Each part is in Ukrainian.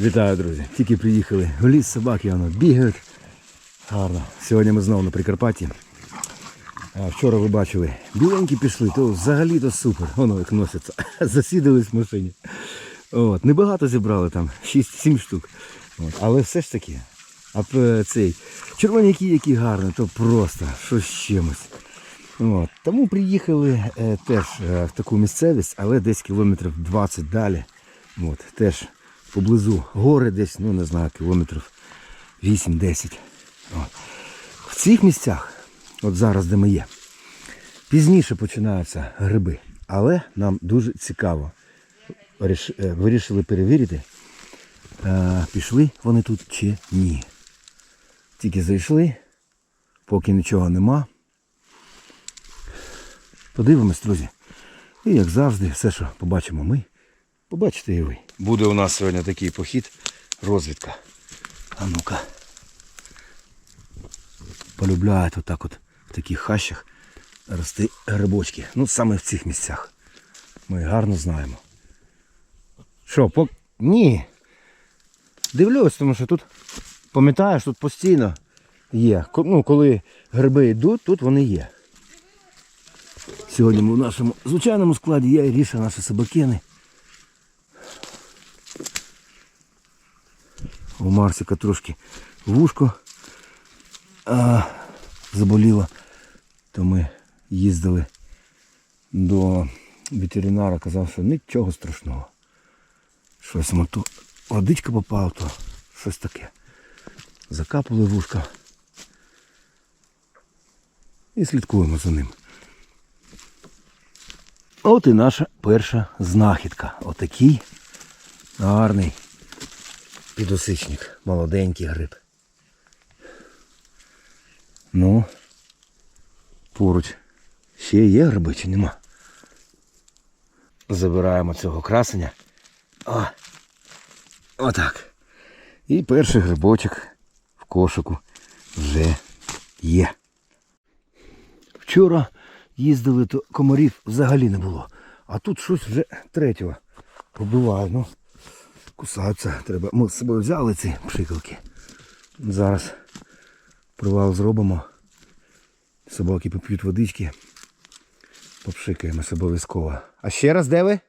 Вітаю, друзі! Тільки приїхали в ліс, собаки воно бігають. Гарно. Сьогодні ми знову на Прикарпатті. А вчора ви бачили, біленькі пішли, то взагалі то супер. Воно як носиться. Засідались в машині. От. Небагато зібрали там, 6-7 штук. От. Але все ж таки, а цей червоняки, які гарні, то просто щось з чимось. От. Тому приїхали е, теж е, в таку місцевість, але десь кілометрів 20 далі. От. Теж поблизу гори десь, ну не знаю, кілометрів 8-10. От. В цих місцях, от зараз де ми є, пізніше починаються гриби. Але нам дуже цікаво. Е, Вирішили перевірити, е, пішли вони тут чи ні. Тільки зайшли, поки нічого нема. Подивимось, друзі. І як завжди, все, що побачимо ми, побачите і ви. Буде у нас сьогодні такий похід, розвідка. А ну-ка. Полюбляють отак от в таких хащах рости грибочки. Ну, саме в цих місцях. Ми гарно знаємо. Що, пок... Ні. Дивлюсь, тому що тут, пам'ятаєш, тут постійно є. Ну, коли гриби йдуть, тут вони є. Сьогодні ми в нашому звичайному складі я і Ріша, наші собакини. У Марсика трошки вушко а, заболіло, то ми їздили до ветеринара, казав, що нічого страшного. Щось то водичка попала, то щось таке. Закапали вушка. І слідкуємо за ним. От і наша перша знахідка. Отакий гарний підосичник. Молоденький гриб. Ну, поруч ще є гриби чи нема? Забираємо цього красення. О, отак. І перший грибочок в кошику вже є. Вчора їздили, то комарів взагалі не було. А тут щось вже третього побиває. Ну, кусаються. Треба. Ми з собою взяли ці пшикалки. Зараз привал зробимо. Собаки поп'ють водички. Попшикаємось обов'язково. А ще раз де ви?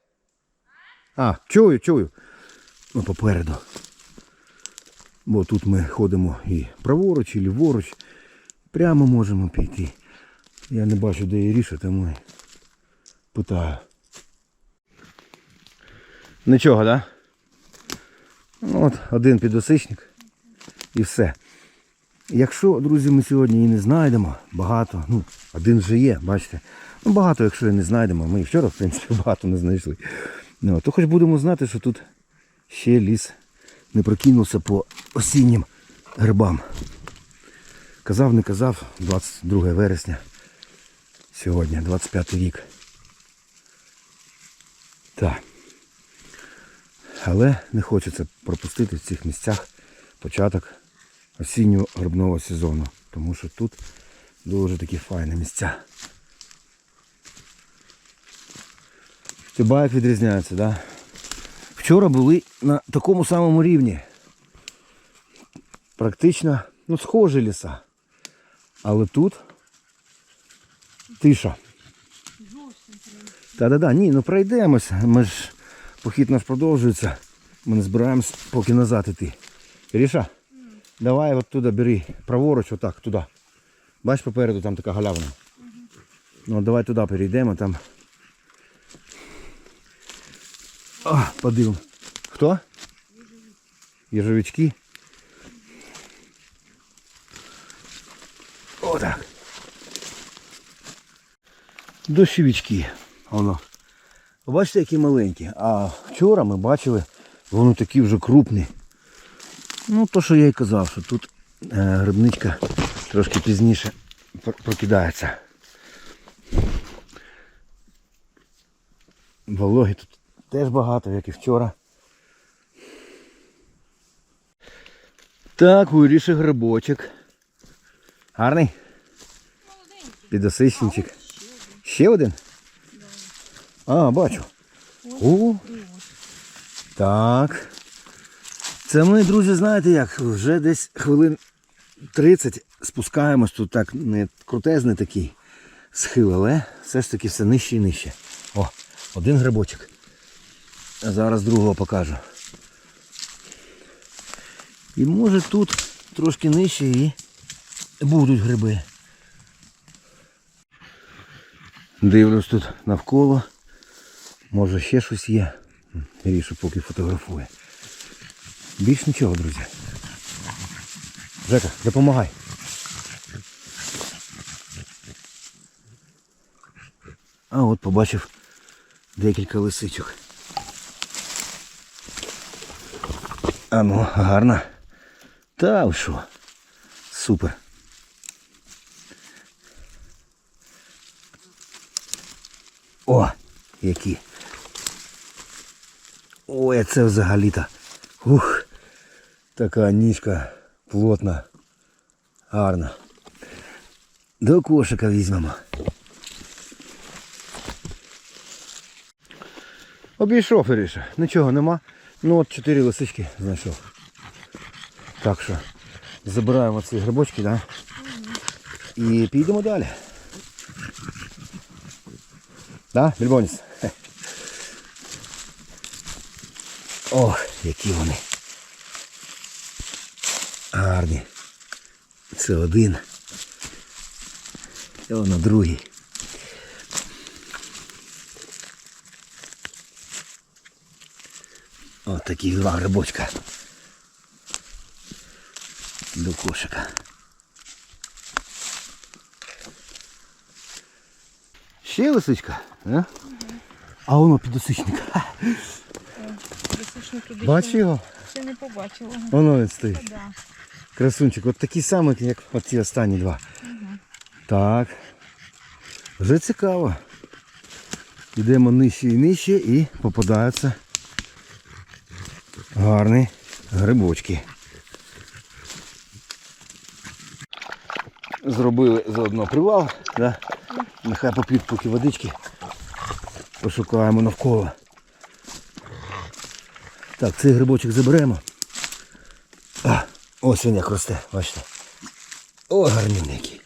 А, чую, чую. Ну, попереду. Бо тут ми ходимо і праворуч, і ліворуч. Прямо можемо піти. Я не бачу, де Іріша, тому і питаю. Нічого, так? Да? Ну, От, один підосичник і все. Якщо, друзі, ми сьогодні її не знайдемо, багато, ну, один вже є, бачите. Ну, багато, якщо і не знайдемо, ми вчора, в принципі, багато не знайшли. Ну, то хоч будемо знати, що тут ще ліс не прокинувся по осіннім грибам. Казав, не казав, 22 вересня. Сьогодні, 25 рік. Так. Але не хочеться пропустити в цих місцях початок осіннього грибного сезону. Тому що тут дуже такі файні місця. Хіба як відрізняється, да? Вчора були на такому самому рівні. Практично, ну, схожі ліса. Але тут тиша. Та-да-да, ні, ну пройдемось. Ми ж похід наш продовжується. Ми не збираємось поки назад іти. Ріша, давай от туди бери. Праворуч, отак, туди. Бач попереду там така галявина. Ну от давай туди перейдемо там. О, подивимо. Хто? Єжовички. Отак. Дощовички. Воно. Бачите, які маленькі. А вчора ми бачили, вони такі вже крупні. Ну, то, що я і казав, що тут е, грибничка трошки пізніше прокидається. Вологи тут теж багато, як і вчора. Так, вирішив грибочок. Гарний? Підосичничок. Ще один? А, бачу. О, так. Це ми, друзі, знаєте як, вже десь хвилин 30 спускаємось тут так не крутезний такий схил, але все ж таки все нижче і нижче. О, один грибочок. А зараз другого покажу. І може тут трошки нижче і будуть гриби. Дивлюсь тут навколо. Може ще щось є. Рішу поки фотографує. Більш нічого, друзі. Жека, допомагай. А от побачив декілька лисичок. А ну, гарно. Та що? Супер. О, які. Ой, це взагалі-то. Ух, така ніжка плотна, гарна. До кошика візьмемо. Обійшов Іріша, нічого нема. Ну от чотири лисички знайшов. Так що забираємо ці грибочки, да? І підемо далі. Да, Більбоніс? Ох, які вони. Гарні. Це один. І воно другий. От такі два грибочка. До кошика. Ще лисичка, а? А воно підосичник. Лисичник туди Бачиш його? Ще не побачила. Воно він стоїть. Да. Красунчик, от такий самий, як от ці останні два. Так. Вже цікаво. Йдемо нижче і нижче і попадаються гарні грибочки. Зробили заодно привал, да? нехай поп'ють поки водички. Пошукаємо навколо. Так, цей грибочок заберемо. А, ось він як росте, бачите. О, гарнюний який.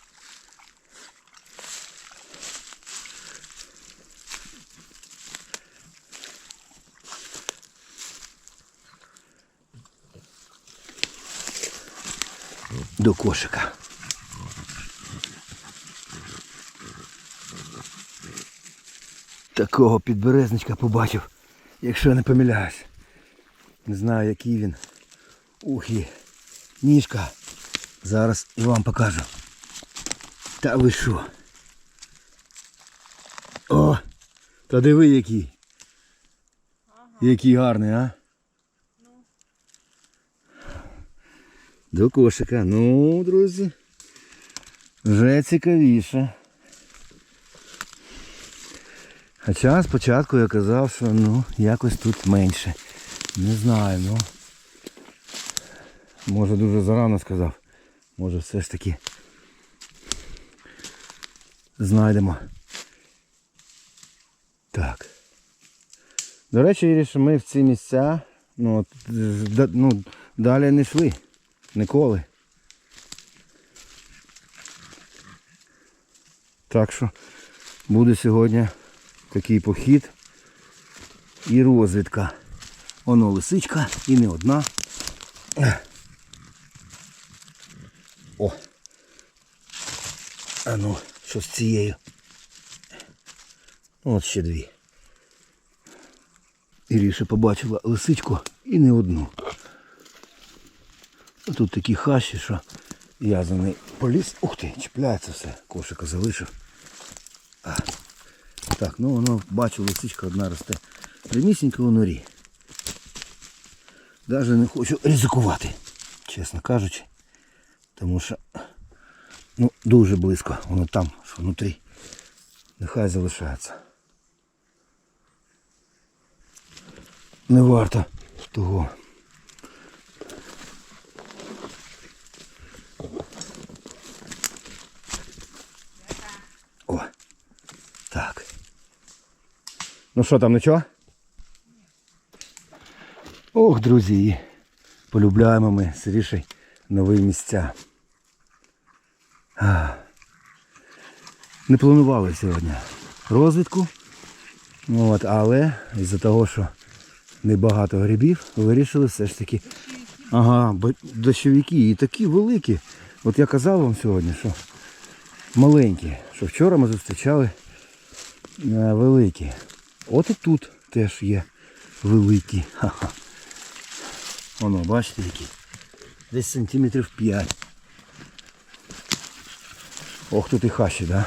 До кошика. Такого підберезничка побачив, якщо я не помиляюсь. Не знаю, який він. Ух і ніжка. Зараз і вам покажу. Та ви що? О! Та диви який. Який гарний, а? До кошика. Ну, друзі. Вже цікавіше. Хоча спочатку я казав, що ну, якось тут менше. Не знаю, ну. Може дуже зарано сказав. Може все ж таки знайдемо. Так. До речі, ми в ці місця ну, ну, далі не йшли. Ніколи. Так що буде сьогодні такий похід і розвідка. Воно лисичка і не одна. О. А ну, що з цією? От ще дві. Іріша побачила лисичку і не одну. Тут такі хащі, що я за неї поліз. Ух ти, чіпляється все. Кошика залишив. Так, ну воно бачу, лисичка одна росте. Прямісінько у норі. Навіть не хочу ризикувати, чесно кажучи. Тому що ну, дуже близько, воно там, що внутрі. Нехай залишається. Не варто того. О, так. Ну що там, нічого? Ох, друзі, полюбляємо ми сиріше нові місця. Не планували сьогодні розвідку. От, але із-за того, що небагато грибів, вирішили все ж таки. Ага, дощовики і такі великі. От я казав вам сьогодні, що маленькі, що вчора ми зустрічали е, великі. От і тут теж є великі. Ха-ха. Воно, бачите, які. Десь сантиметрів 5. Ох, тут і хащі, да?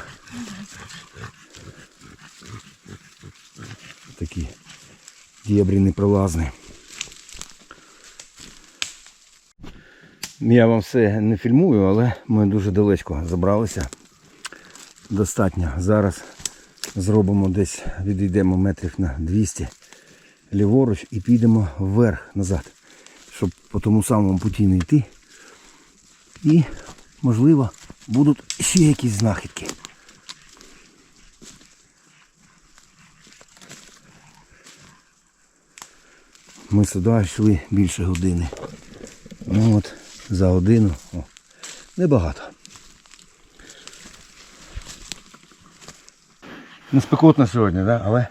Такі дєбрі непролазні. Я вам все не фільмую, але ми дуже далечко забралися. Достатньо. Зараз зробимо десь, відійдемо метрів на 200 ліворуч і підемо вверх назад, щоб по тому самому путі не йти. І, можливо, будуть ще якісь знахідки. Ми сюди йшли більше години. Ну от, за годину. О, небагато. Не спекотно сьогодні, да? але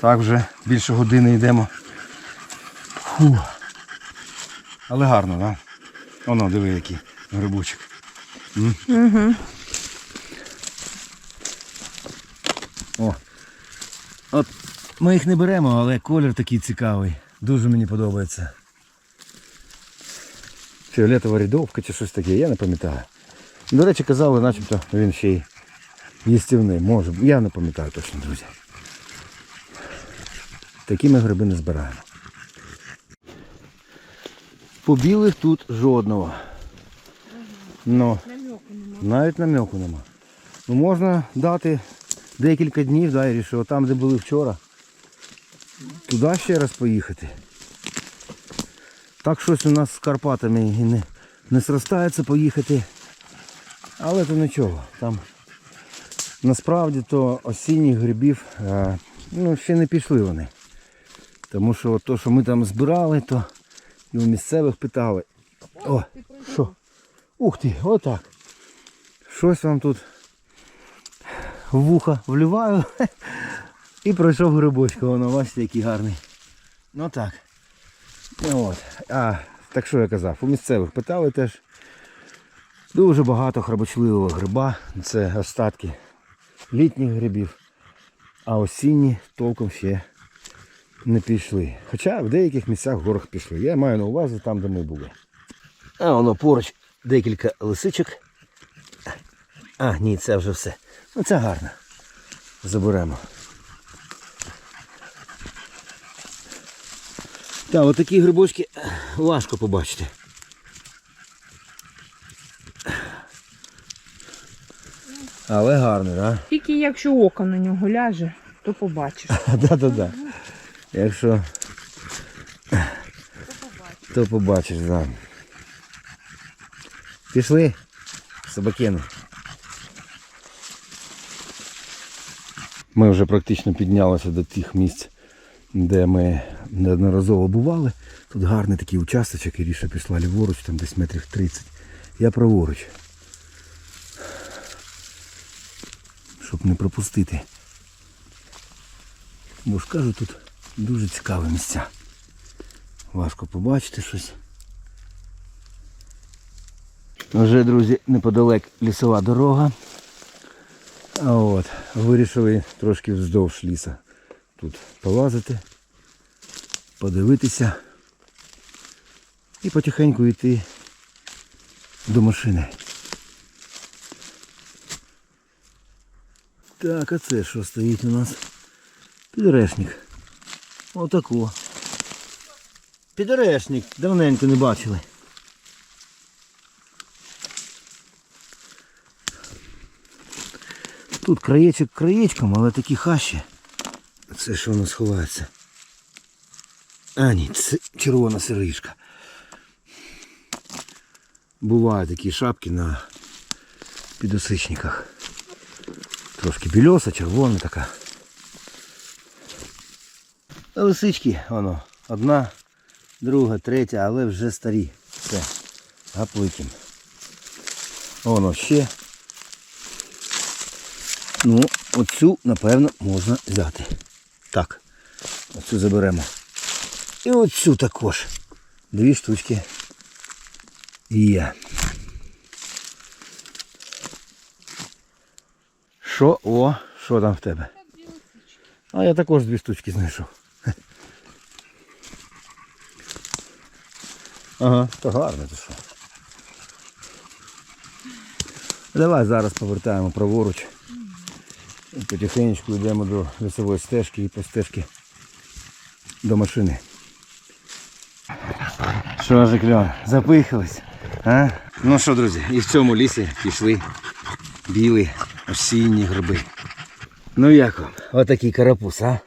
так вже більше години йдемо. Фу. Але гарно, так? Да? Воно, диви, який грибочок. М? О. От ми їх не беремо, але колір такий цікавий. Дуже мені подобається. Фіолетова рядовка чи щось таке, я не пам'ятаю. До речі, казали, начебто він ще й їстівний. Може, я не пам'ятаю точно, друзі. Такі ми гриби не збираємо. По білих тут жодного. Ну, навіть намеку нема. Ну, можна дати декілька днів, да, що там, де були вчора, туди ще раз поїхати. Так щось у нас з Карпатами і не, не зростається поїхати. Але то нічого. Там насправді то осінніх грибів е, ну, ще не пішли вони. Тому що то, що ми там збирали, то і у місцевих питали. О, що? Ух ти, отак. Щось вам тут в вуха вливаю. І пройшов грибочко, воно, бачите, який гарний. Ну так. Ну, От. А, так що я казав, у місцевих питали теж. Дуже багато храбочливого гриба. Це остатки літніх грибів. А осінні толком ще не пішли. Хоча в деяких місцях в горах пішли. Я маю на увазі там, де ми були. А воно поруч декілька лисичок. А, ні, це вже все. Ну це гарно. Заберемо. Так, отакі грибочки важко побачити. Але гарний, так? Да? Тільки якщо око на нього ляже, то побачиш. Да-да-да. Якщо то побачиш, да. Пішли, собакени. Ми вже практично піднялися до тих місць, де ми неодноразово бували. Тут гарний такий участочок, Іріша пішла ліворуч, там десь метрів 30. Я праворуч. Щоб не пропустити. Бо ж кажу, тут дуже цікаві місця. Важко побачити щось. Вже, друзі, неподалек лісова дорога. А от, вирішили трошки вздовж ліса тут полазити, подивитися і потихеньку йти до машини. Так, а це що стоїть у нас? Підорешник. Отако. Підорешник. Давненько не бачили. Тут краєчок краєчком, але такі хащі. Це що у нас ховається? А ні, це червона сиришка. Бувають такі шапки на підосичниках. Трошки більоса, червона така. Лисички, воно, одна, друга, третя, але вже старі. Все. Гапликим. Воно ще. Ну, оцю, напевно, можна взяти. Так. Оцю заберемо. І оцю також. Дві штучки. Є. Що? О, що там в тебе? А я також дві штучки знайшов. Ага, то гарно то що. Давай зараз повертаємо праворуч. І потихеньку йдемо до лісової стежки і по стежці до машини. Що ж, кльон, запихались? А? Ну що, друзі, і в цьому лісі пішли білі осінні гриби. Ну як вам? Отакий карапуз, а?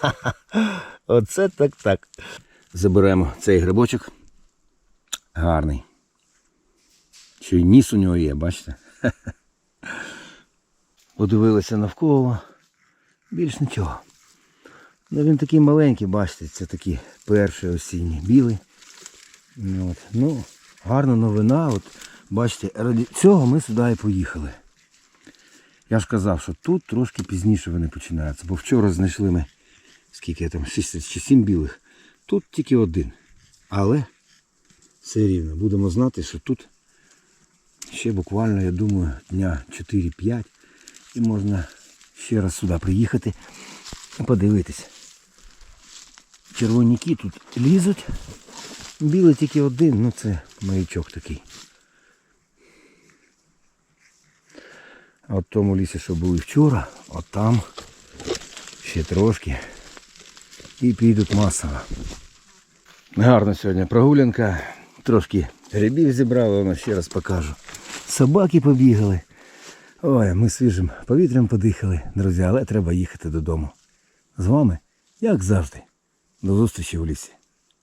Ха-ха. Оце так так. Заберемо цей грибочок. Гарний. Ще й ніс у нього є, бачите? Подивилися навколо. Більш нічого. Ну він такий маленький, бачите, це такі перші осінні білі. Ну, От. Ну, гарна новина. От, бачите, раді цього ми сюди і поїхали. Я ж казав, що тут трошки пізніше вони починаються, бо вчора знайшли ми скільки там, 6 чи 7 білих. Тут тільки один. Але все рівно будемо знати, що тут ще буквально, я думаю, дня 4-5 і можна ще раз сюди приїхати і подивитись. Червоняки тут лізуть. Білий тільки один, ну це маячок такий. А в тому лісі, що були вчора, от там ще трошки. І підуть масово. Гарна сьогодні прогулянка. Трошки грибів зібрали, воно ще раз покажу. Собаки побігали. Ой, ми свіжим повітрям подихали, друзі, але треба їхати додому. З вами, як завжди, до зустрічі в лісі.